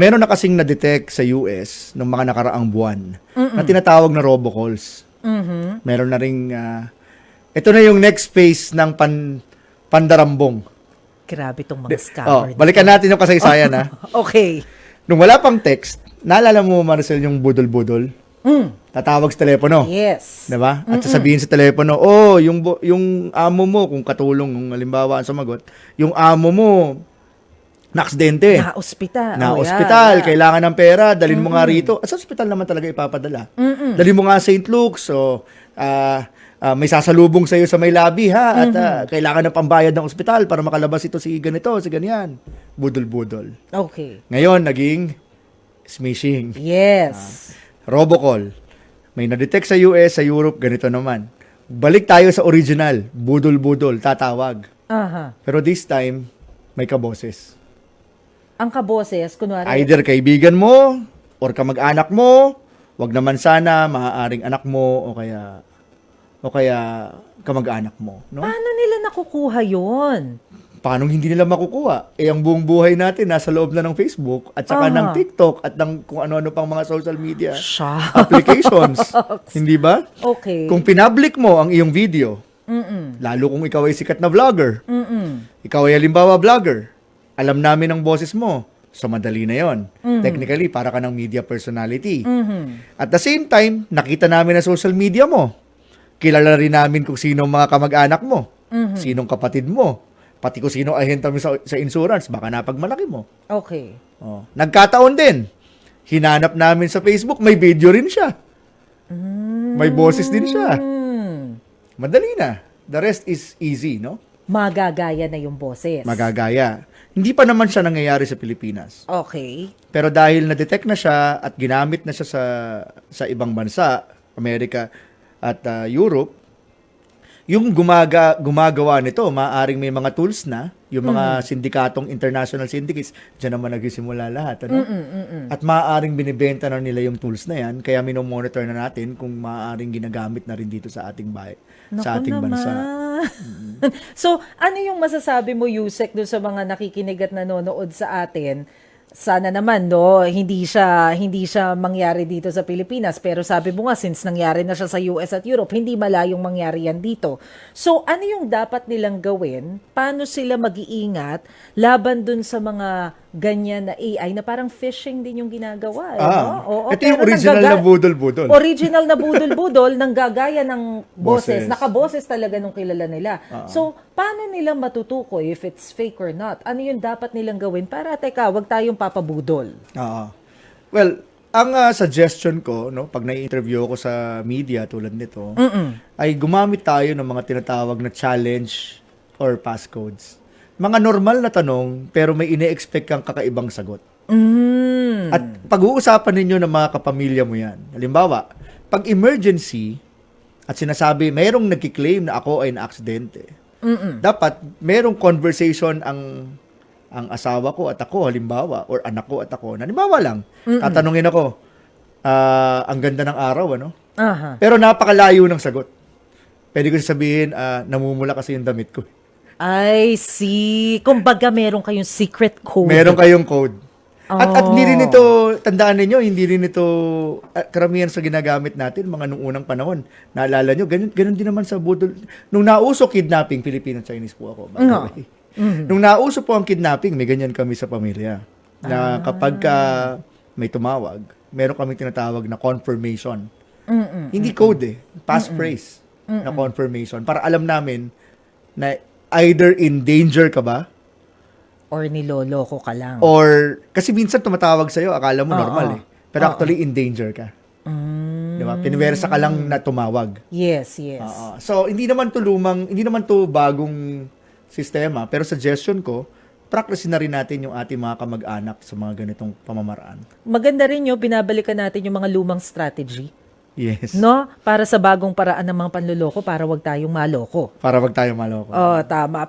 meron na kasing na-detect sa US ng mga nakaraang buwan na tinatawag na robocalls. Mhm. Meron na ring, ah, ito na yung next phase ng pan, pandarambong. Grabe tong mga Oh, scammer. balikan natin yung kasaysayan ha. okay. Nung wala pang text, naalala mo Marcel yung budol-budol? Mm. Tatawag sa telepono. Yes. 'Di ba? At sasabihin sa telepono, "Oh, yung yung amo mo kung katulong kung halimbawa ang sumagot, yung amo mo na aksidente. Na ospital. Na Oh, yeah, ospital, yeah. kailangan ng pera, dalhin mo nga rito. At sa ospital naman talaga ipapadala. Dalhin mo nga St. Luke's, so ah, ah, may sasalubong sa iyo sa may labi ha at ah, kailangan ng pambayad ng ospital para makalabas ito si ganito, si ganyan. Budol-budol. Okay. Ngayon naging smishing. Yes. Robocall. May na-detect sa US, sa Europe, ganito naman. Balik tayo sa original. Budol-budol, tatawag. Aha. Pero this time, may kaboses. Ang kaboses, kunwari, Either kaibigan mo, or kamag-anak mo, wag naman sana maaaring anak mo, o kaya, o kaya kamag-anak mo. No? paano nila nakukuha yon? Paano hindi nila makukuha? Eh, ang buong buhay natin nasa loob na ng Facebook, at saka Aha. ng TikTok, at ng kung ano-ano pang mga social media Siya. applications. hindi ba? Okay. Kung pinablik mo ang iyong video, Mm-mm. lalo kung ikaw ay sikat na vlogger, Mm-mm. ikaw ay halimbawa vlogger, alam namin ang boses mo, so madali na yon. Technically, para ka ng media personality. Mhm. At the same time, nakita namin ang social media mo. Kilala rin namin kung sino mga kamag-anak mo, sinong kapatid mo, pati kung sino ahenta mo sa, sa insurance, baka napagmalaki mo. Okay. Oh. Nagkataon din, hinanap namin sa Facebook, may video rin siya. May boses din siya. Hmm. Madali na. The rest is easy, no? Magagaya na yung boses. Magagaya. Hindi pa naman siya nangyayari sa Pilipinas. okay. Pero dahil na-detect na siya at ginamit na siya sa sa ibang bansa, Amerika at uh, Europe, yung gumaga, gumagawa nito, maaaring may mga tools na, yung mga sindikatong international syndicates, dyan naman nagsisimula lahat. Ano? At maaaring binibenta na nila yung tools na yan, kaya minomonitor na natin kung maaaring ginagamit na rin dito sa ating bahay, sa Naku ating naman. bansa. so, ano yung masasabi mo, Yusek, doon sa mga nakikinig at nanonood sa atin? Sana naman, no, hindi siya, hindi siya mangyari dito sa Pilipinas. Pero sabi mo nga, since nangyari na siya sa US at Europe, hindi malayong mangyari yan dito. So, ano yung dapat nilang gawin? Paano sila mag-iingat laban dun sa mga ganyan na AI na parang phishing din yung ginagawa? Eh, no? Ah, Oo, ito yung original na budol-budol. Original na budol-budol nang gagaya ng boses. Boses. Nakaboses talaga nung kilala nila. So, paano nila matutukoy if it's fake or not? Ano yung dapat nilang gawin para, teka, wag tayong papabudol? Oo. Well, ang ah, suggestion ko, no, pag nai-interview ako sa media tulad nito, ay gumamit tayo ng mga tinatawag na challenge or passcodes. Mga normal na tanong, pero may ine-expect kang kakaibang sagot. Mm. At pag-uusapan ninyo ng mga kapamilya mo yan. Halimbawa, pag emergency, at sinasabi, mayroong nagkiklaim na ako ay na-aksidente. Dapat, mayroong conversation ang ang asawa ko at ako, halimbawa, or anak ko at ako. Halimbawa lang, tatanungin ako, ah, ang ganda ng araw, ano? Aha. Pero napakalayo ng sagot. Pwede ko sabihin, ah, namumula kasi yung damit ko. I see. Kumbaga, meron kayong secret code. Meron kayong code. At, at hindi rin Oh. ito, tandaan ninyo, hindi rin ito, ah, karamihan sa ginagamit natin, mga nung unang panahon. Naalala nyo, ganun, ganun din naman sa budol. Nung nauso kidnapping, Filipino-Chinese po ako. by the way. Nung nauso po ang kidnapping, may ganyan kami sa pamilya. Na kapag ka may tumawag, meron kami tinatawag na confirmation. Mm-mm. Hindi code eh, passphrase na confirmation. Para alam namin na either in danger ka ba, Or niloloko ka lang. Or, kasi minsan tumatawag sa'yo, akala mo Oo. normal eh. Pero actually, in danger ka. Mm. Di ba? Piniwersa ka lang na tumawag. Yes, yes. Oo. So, hindi naman to lumang, hindi naman to bagong sistema. Pero suggestion ko, practice na rin natin yung ating mga kamag-anak sa mga ganitong pamamaraan. Maganda rin yung binabalikan natin yung mga lumang strategy. Yes. No? Para sa bagong paraan ng mga panluloko para wag tayong maloko. Para wag tayo maloko. Oh, tama.